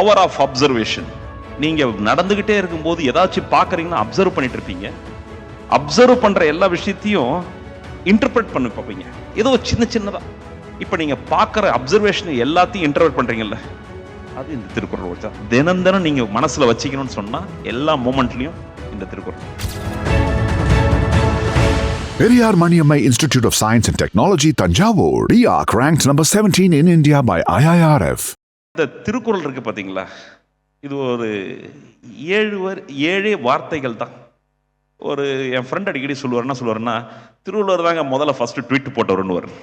Power of observation நீங்கள் நடந்துக்கிட்டே இருக்கும்போது ஏதாச்சும் பார்க்குறீங்கன்னா அப்சர்வ் பண்ணிட்டு இருப்பீங்க அப்சர்வ் பண்ணுற எல்லா விஷயத்தையும் இன்டர்பிரட் பண்ணி பார்ப்பீங்க ஏதோ சின்ன சின்னதாக இப்போ நீங்கள் பார்க்குற அப்சர்வேஷன் எல்லாத்தையும் இன்டர்பிரட் பண்ணுறீங்கல்ல அது இந்த திருக்குறள் வச்சா தினம் தினம் நீங்கள் மனசில் வச்சுக்கணும்னு சொன்னால் எல்லா மூமெண்ட்லையும் இந்த Thirukkural. Periyar Maniammai Institute of Science and Technology, Tanjavur. RIAC ranked number 17 in India by IIRF. இந்த திருக்குறள் இருக்குது பார்த்தீங்களா இது ஒரு ஏழு வர் ஏழே வார்த்தைகள் தான். ஒரு என் ஃப்ரெண்ட் அடிக்கடி சொல்லுவார் என்ன சொல்லுவாருன்னா திருவள்ளுவர் தாங்க முதல்ல ஃபஸ்ட்டு ட்வீட் வரும்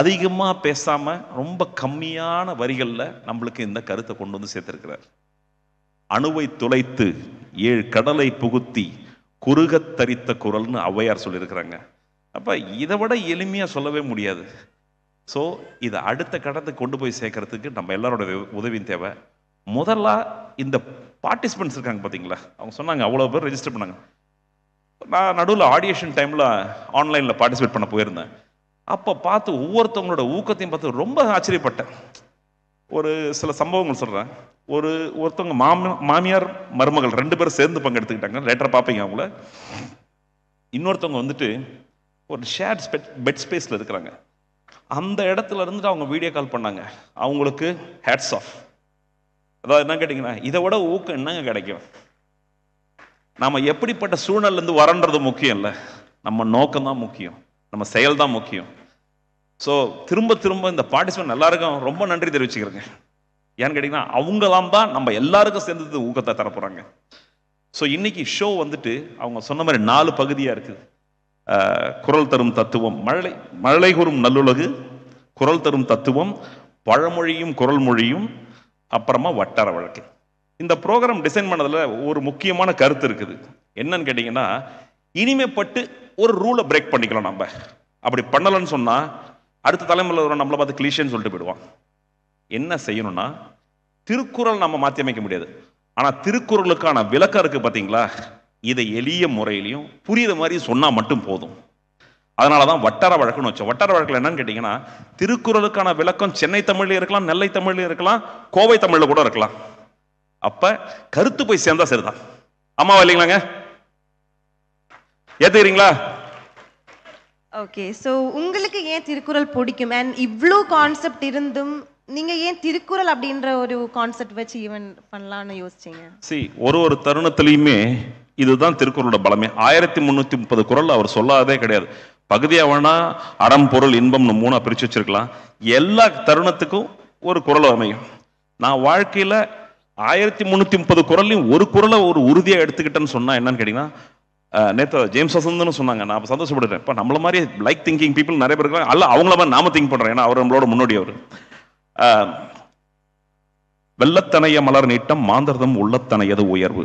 அதிகமாக பேசாமல் ரொம்ப கம்மியான வரிகளில் நம்மளுக்கு இந்த கருத்தை கொண்டு வந்து சேர்த்துருக்கிறார். அணுவை துளைத்து ஏழு கடலை புகுத்தி குறுகத் தரித்த குரல்னு ஔவையார் சொல்லியிருக்கிறாங்க. அப்போ இதை விட எளிமையாக சொல்லவே முடியாது. ஸோ இதை அடுத்த கடத்துக்கு கொண்டு போய் சேர்க்கறதுக்கு நம்ம எல்லாரோட உதவியும் தேவை. முதல்ல இந்த பார்ட்டிசிபென்ட்ஸ் இருக்காங்க பார்த்தீங்களா அவங்க சொன்னாங்க அவ்வளோ பேர் ரெஜிஸ்டர் பண்ணாங்க. நான் நடுவில் ஆடியேஷன் டைமில் ஆன்லைனில் பார்ட்டிசிபேட் பண்ண போயிருந்தேன். அப்போ பார்த்து ஒவ்வொருத்தவங்களோட ஊக்கத்தையும் பார்த்து ரொம்ப ஆச்சரியப்பட்டேன். ஒரு சில சம்பவங்கள் சொல்கிறேன் ஒரு ஒருத்தவங்க மாமி மாமியார் மருமகள் ரெண்டு பேரும் சேர்ந்து பங்கெடுத்துக்கிட்டாங்க லேட்டராக பார்ப்பீங்க அவங்கள. இன்னொருத்தவங்க வந்துட்டு ஒரு ஷேர்ட் பெட் ஸ்பேஸில் இருக்கிறாங்க. அந்த இடத்துல இருந்துட்டு அவங்க வீடியோ கால் பண்ணாங்க. அவங்களுக்கு ஹேட்ஸ் ஆஃப் அதாவது என்ன கேட்டிங்கன்னா இதை விட ஊக்கம் என்னங்க கிடைக்கும்? நாம எப்படிப்பட்ட சூழ்நிலையில இருந்து வரன்றது முக்கியம் இல்லை. நம்ம நோக்கம் தான் முக்கியம். நம்ம செயல் தான் முக்கியம். ஸோ திரும்ப திரும்ப இந்த பார்ட்டிசிபெண்ட் எல்லாருக்கும் ரொம்ப நன்றி தெரிவிச்சுக்கிறேங்க. ஏன்னு கேட்டிங்கன்னா அவங்களாம் தான் நம்ம எல்லாருக்கும் சேர்ந்து ஊக்கத்தை தரப்போகிறாங்க ஸோ இன்னைக்கு ஷோ வந்துட்டு அவங்க சொன்ன மாதிரி நாலு பகுதியாக இருக்குது. குரல் தரும் தத்துவம். மழலை மழலை கூறும் நல்லுலகு குரல் தரும் தத்துவம் பழமொழியும் குரல் மொழியும் அப்புறமா வட்டார வழக்கு. இந்த ப்ரோக்ராம் டிசைன் பண்ணதில் ஒரு முக்கியமான கருத்து இருக்குது. என்னன்னு கேட்டிங்கன்னா இனிமேப்பட்டு ஒரு ரூலை பிரேக் பண்ணிக்கலாம் நம்ம. அப்படி பண்ணலன்னு சொன்னால் அடுத்த தலைமுறையில் நம்மளை பார்த்து கிளீஷன்னு சொல்லிட்டு போயிடுவான். என்ன செய்யணும்னா திருக்குறள் நம்ம மாற்றி அமைக்க முடியாது. ஆனால் திருக்குறளுக்கான விளக்கம் இருக்குது பார்த்தீங்களா? இதை எளிய முறையிலையும் புரியுற மாதிரி சொன்னா மட்டும் போதும். அதனால தான் வட்டார வழக்குன்னு வச்சோம். வட்டார வழக்கில் என்னன்னு கேட்டிங்கன்னா திருக்குறளுக்கான விளக்கம் சென்னை தமிழ்ல இருக்கலாம் நெல்லை தமிழ்ல இருக்கலாம் கோவை தமிழ்ல கூட இருக்கலாம். அப்ப கருத்து போய் சேர்ந்தா சரிதான். ஆமாவா இல்லைங்களாங்க ஏத்துக்கிறீங்களா? ஓகே ஸோ உங்களுக்கு ஏன் திருக்குறள் பிடிக்கும்? அண்ட் இவ்வளோ கான்செப்ட் இருந்தும் நீங்க ஏன் திருக்குறள் அப்படின்ற ஒரு கான்செப்ட் வச்சு ஈவன் பண்ணலாம்னு யோசிச்சீங்க? சி ஒரு ஒரு தருணத்திலையுமே இதுதான் திருக்குறளோட பலமே. ஆயிரத்தி முந்நூற்றி முப்பது குறள் அவர் சொல்லாததே கிடையாது. பகுதியாக வேணா அறம் பொருள் இன்பம்னு மூணாக பிரித்து வச்சிருக்கலாம். எல்லா தருணத்துக்கும் ஒரு குரல் அமையும். நான் வாழ்க்கையில் ஆயிரத்தி முந்நூற்றி முப்பது குரல்லையும் ஒரு குறளை ஒரு உறுதியாக எடுத்துக்கிட்டேன்னு சொன்னால் என்னன்னு கேட்டிங்கன்னா நேற்று ஜேம்ஸ் வசந்தன்னு சொன்னாங்க. நான் சந்தோஷப்படுறேன். இப்போ நம்மள மாதிரி லைக் திங்கிங் பீப்புள் நிறைய பேர் இருக்காங்க. அல்ல அவங்கள மாதிரி நாம திங்க் பண்ணுறேன் ஏன்னா அவர் நம்மளோட முன்னோடி அவர். வெள்ளத்தனைய மலர் நீட்டம் மாந்தர்தம் உள்ளத்தனையது உயர்வு.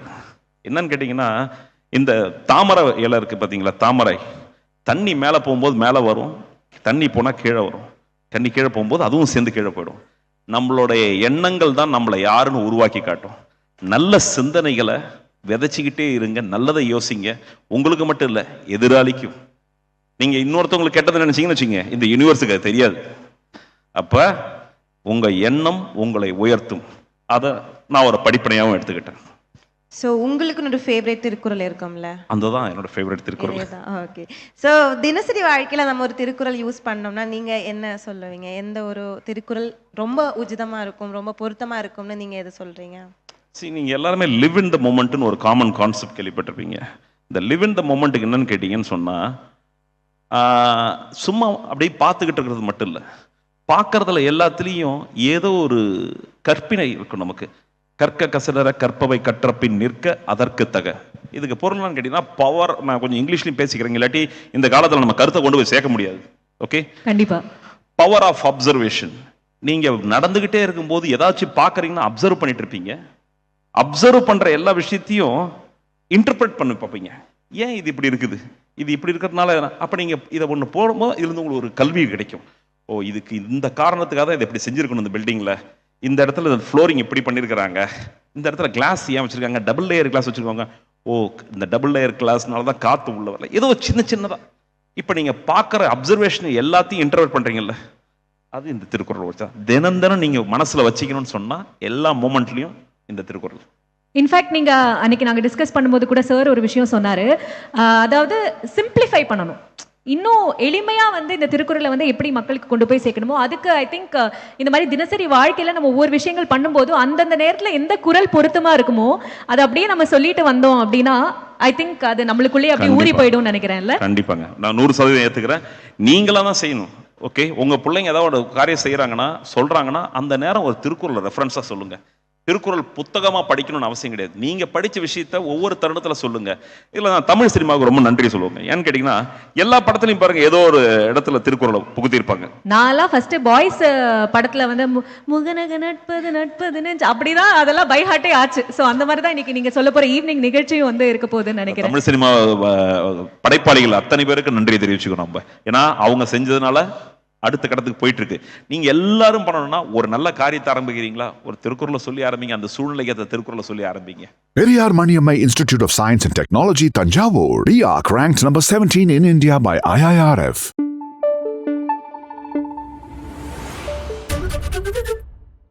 என்னன்னு கேட்டிங்கன்னா இந்த தாமரை இலை இருக்குது பார்த்தீங்களா தாமரை. தண்ணி மேலே போகும்போது மேலே வரும் தண்ணி போனால் கீழே வரும். தண்ணி கீழே போகும்போது அதுவும் சேர்ந்து கீழே போயிடும். நம்மளுடைய எண்ணங்கள் தான் நம்மளை யாருன்னு உருவாக்கி காட்டும். நல்ல சிந்தனைகளை விதைச்சிக்கிட்டே இருங்க நல்லதை யோசிங்க. உங்களுக்கு மட்டும் இல்லை எதிராளிக்கும். நீங்கள் இன்னொருத்தவங்களுக்கு கெட்டதை நினச்சிங்கன்னு வச்சுங்க இந்த யூனிவர்ஸுக்கு அது தெரியாது. அப்போ உங்கள் எண்ணம் உங்களை உயர்த்தும். அதை நான் ஒரு படிப்பனையாகவும் எடுத்துக்கிட்டேன். ஸோ உங்களுக்கு ஒரு ஃபேவரட் திருக்குறள் இருக்கும்ல? அந்த தான் என்னோட ஃபேவரட் திருக்குறள். ஓகே ஸோ தினசரி வாழ்க்கையில நம்ம ஒரு திருக்குறள் யூஸ் பண்ணோம்னா நீங்க என்ன சொல்லுவீங்க? எந்த ஒரு திருக்குறள் ரொம்ப உச்சிதமா இருக்கும் ரொம்ப பொருத்தமா இருக்கும்னு நீங்க எதை சொல்றீங்க? சரி நீங்க எல்லாருமே லிவ் இன் த மூமெண்ட்னு ஒரு காமன் கான்செப்ட் கேள்விப்பட்டிருப்பீங்க. இந்த லிவ் இன் த மூமெண்ட்டுக்கு என்னன்னு கேட்டீங்கன்னு சொன்னா ஆஹ், சும்மா அப்படியே பார்த்துக்கிட்டு இருக்கிறது மட்டும் இல்லை. பார்க்கறதுல எல்லாத்துலேயும் ஏதோ ஒரு கற்பினை இருக்கும் நமக்கு. கற்க கசடர கற்பவை கற்றப்பின் நிற்க அதற்கு தக. இதுக்கு பொருள்னு கேட்டீங்கன்னா பவர் நான் கொஞ்சம் இங்கிலீஷ்லையும் பேசிக்கிறேங்க. இல்லாட்டி இந்த காலத்தில் நம்ம கருத்தை கொண்டு போய் சேர்க்க முடியாது. ஓகே கண்டிப்பா. பவர் ஆஃப் அப்சர்வேஷன் நீங்க நடந்துகிட்டே இருக்கும்போது ஏதாச்சும் பார்க்கறீங்கன்னா அப்சர்வ் பண்ணிட்டு இருப்பீங்க. அப்சர்வ் பண்ற எல்லா விஷயத்தையும் இன்டர்பிரட் பண்ணி பார்ப்பீங்க. ஏன் இது இப்படி இருக்குது? இது இப்படி இருக்கிறதுனால அப்ப நீங்க இதை ஒன்று போடும்போது இதுல இருந்து உங்களுக்கு ஒரு கல்வி கிடைக்கும். ஓ இதுக்கு இந்த காரணத்துக்காக தான் இதை இப்படி செஞ்சிருக்கணும் இந்த பில்டிங்ல இந்த இடத்துல ஃப்ளோரிங் எப்படி பண்ணியிருக்கிறாங்க இந்த இடத்துல கிளாஸ் ஏன் வச்சுருக்காங்க? டபுள் லேயர் கிளாஸ் வச்சுருக்காங்க ஓ இந்த டபுள் லேயர் கிளாஸ்னால தான் காற்று உள்ள வரல. ஏதோ சின்ன சின்னதாக இப்போ நீங்கள் பார்க்குற அப்சர்வேஷன் எல்லாத்தையும் இன்டர்வெட் பண்ணுறீங்கல்ல அது இந்த திருக்குறள் வச்சா. தினம் தினம் நீங்கள் மனசில் வச்சுக்கணும்னு சொன்னால் எல்லா மூமெண்ட்லேயும் இந்த திருக்குறள். இன்ஃபேக்ட் நீங்கள் அன்னைக்கு நாங்கள் டிஸ்கஸ் பண்ணும்போது கூட சார் ஒரு விஷயம் சொன்னார். அதாவது சிம்பிளிஃபை பண்ணணும். இன்னும் எளிமையா வந்து இந்த திருக்குறளை வந்து எப்படி மக்களுக்கு கொண்டு போய் சேர்க்கணுமோ அதுக்கு ஐ திங்க் இந்த மாதிரி தினசரி வாழ்க்கையில நம்ம ஒவ்வொரு விஷயங்கள் பண்ணும்போது அந்தந்த நேரத்துல எந்த குரல் பொருத்தமா இருக்குமோ அதை அப்படியே நம்ம சொல்லிட்டு வந்தோம் அப்படின்னா ஐ திங்க் அது நம்மளுக்குள்ளேயே அப்படியே ஊறி. போயிடும்னு நினைக்கிறேன்ல. கண்டிப்பாங்க. நான் நூறு சதவீதம் ஏத்துக்கிறேன். நீங்களா தான் செய்யணும். ஓகே உங்க பிள்ளைங்க ஏதாவது ஒரு காரியம் செய்யறாங்கன்னா சொல்றாங்கன்னா அந்த நேரம் ஒரு திருக்குறள் ரெஃபரன்ஸா சொல்லுங்க. திருக்குறள் புத்தகமா படிக்கணும்னு அவசியம் கிடையாது. நீங்க படிச்ச விஷயத்த ஒவ்வொரு தருணத்துல சொல்லுங்க. இல்ல நான் தமிழ் சினிமாவுக்கு ரொம்ப நன்றி சொல்லுவேங்க. ஏன்னு கேட்டீங்கன்னா எல்லா படத்துலயும் பாருங்க ஏதோ ஒரு இடத்துல திருக்குறளை புகுத்திருப்பாங்க நான்லாம் ஃபர்ஸ்ட் பாய்ஸ் படத்துல வந்து முகநக நட்பது நட்பது நெஞ்சு அப்படிதான் அதெல்லாம் பை ஹார்ட்டே ஆச்சு. சோ அந்த மாதிரி தான் இன்னைக்கு நீங்க சொல்ல போற ஈவினிங் நிகழ்ச்சியும் வந்து இருக்க போகுதுன்னு நினைக்கிறேன். தமிழ் சினிமா படைப்பாளிகள் அத்தனை பேருக்கு நன்றி தெரிவிச்சுக்கணும் நம்ம. ஏன்னா அவங்க செஞ்சதுனால அடுத்த கடத்துக்கு போயிட்டு இருக்கு நீங்க எல்லாரும் பண்ணணும்னா ஒரு நல்ல காரியத்தை ஆரம்பிக்கிறீங்களா? ஒரு திருக்குறளை சொல்லி ஆரம்பிங்க. அந்த சூழ்நிலைக்கு அந்த திருக்குறளை சொல்லி ஆரம்பிங்க. Periyar Maniammai Institute of Science and Technology, Tanjavur. RIAC ranked number 17 in India by